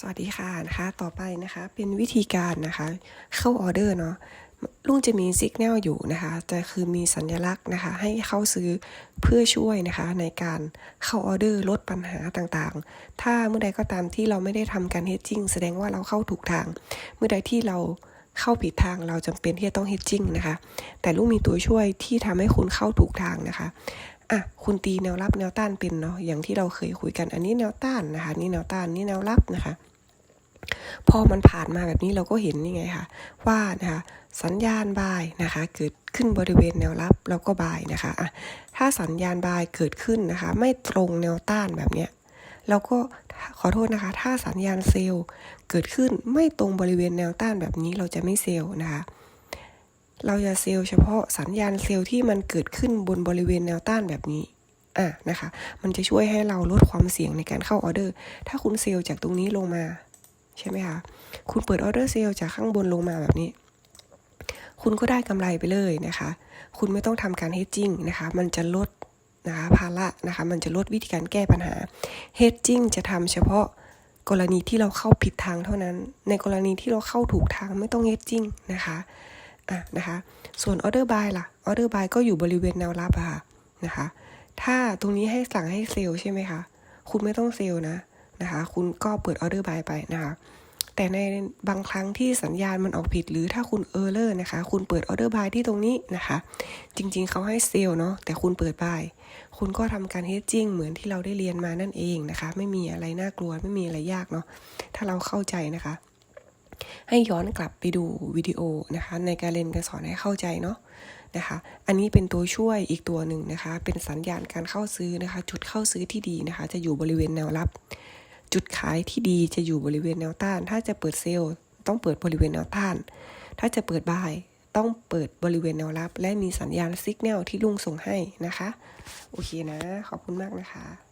สวัสดีค่ะนะคะ ต่อไปนะคะเป็นวิธีการนะคะ เข้าออเดอร์เนาะลุงจะมีสิกแนลอยู่นะคะจะคือมีสัญลักษณ์นะคะ ให้เข้าซื้อเพื่อช่วยนะคะ ในการเข้าออเดอร์ลดปัญหาต่างๆ ถ้าเมื่อใดก็ตามที่เราไม่ได้ทำการเฮดจิ้งแสดงว่าเราเข้าถูกทาง เมื่อใดที่เราเข้าผิดทางเราจำเป็นที่จะต้องเฮดจิ้งนะคะ แต่ลุงมีตัวช่วยที่ทำให้คุณเข้าถูกทางนะคะ อะคุณตีแนวรับแนวต้านเป็นเนาะอย่างที่เราเคยคุยกันอันนี้แนวต้านนะคะ นี่แนวต้านนี่แนวรับนะคะ พอมันผ่านมาแบบนี้เราก็เห็นนี่ไงคะว่านะคะสัญญาณบายนะคะ เกิดขึ้นบริเวณแนวรับแล้วก็บายนะคะอะถ้าสัญญาณบายเกิดขึ้นนะคะ ไม่ตรงแนวต้านแบบเนี้ยเราก็ขอโทษนะคะ ถ้าสัญญาณเซลล์เกิดขึ้นไม่ตรงบริเวณแนวต้านแบบนี้เราจะไม่เซลล์นะคะ เราจะเซลล์เฉพาะสัญญาณเซลล์ที่มันเกิดขึ้นบนบริเวณแนวต้านแบบนี้อะนะคะ มันจะช่วยให้เราลดความเสี่ยงในการเข้าออเดอร์ ถ้าคุณเซลล์จากตรงนี้ลงมา ใช่ไหมคะ คุณเปิดออเดอร์เซลล์จากข้างบนลงมาแบบนี้ คุณก็ได้กำไรไปเลยนะคะ คุณไม่ต้องทำการเฮดจิ้งนะคะ มันจะลดนะคะภาระนะคะ มันจะลดวิธีการแก้ปัญหาเฮดจิ้งจะทำเฉพาะกรณีที่เราเข้าผิดทางเท่านั้น ในกรณีที่เราเข้าถูกทางไม่ต้องเฮดจิ้งนะคะ อะนะคะ ส่วนออเดอร์บายล่ะออเดอร์บายก็อยู่บริเวณแนวรับอะค่ะนะคะ ถ้าตรงนี้ให้สั่งให้เซลใช่ไหมคะ คุณไม่ต้องเซลนะนะคะ คุณก็เปิดออเดอร์บายไปนะคะ แต่ในบางครั้งที่สัญญาณมันออกผิด หรือถ้าคุณเออร์เลอร์นะคะ คุณเปิดออเดอร์บายที่ตรงนี้นะคะ จริงๆ เขาให้เซลเนาะ แต่คุณเปิดบายคุณก็ทำการเฮดจิ้งเหมือนที่เราได้เรียนมานั่นเองนะคะ ไม่มีอะไรน่ากลัว ไม่มีอะไรยากเนาะ ถ้าเราเข้าใจนะคะ ให้ย้อนกลับไปดูวิดีโอนะคะ ในการเรียนการสอนให้เข้าใจเนาะนะคะ อันนี้เป็นตัวช่วยอีกตัวหนึ่งนะคะ เป็นสัญญาณการเข้าซื้อนะคะ จุดเข้าซื้อที่ดีนะคะ จะอยู่บริเวณแนวรับ จุดขายที่ดีจะอยู่บริเวณแนวต้าน ถ้าจะเปิดเซลล์ต้องเปิดบริเวณแนวต้าน ถ้าจะเปิดบายต้องเปิดบริเวณแนวรับ และมีสัญญาณสัญญาณที่ลุงส่งให้นะคะ โอเคนะ ขอบคุณมากนะคะ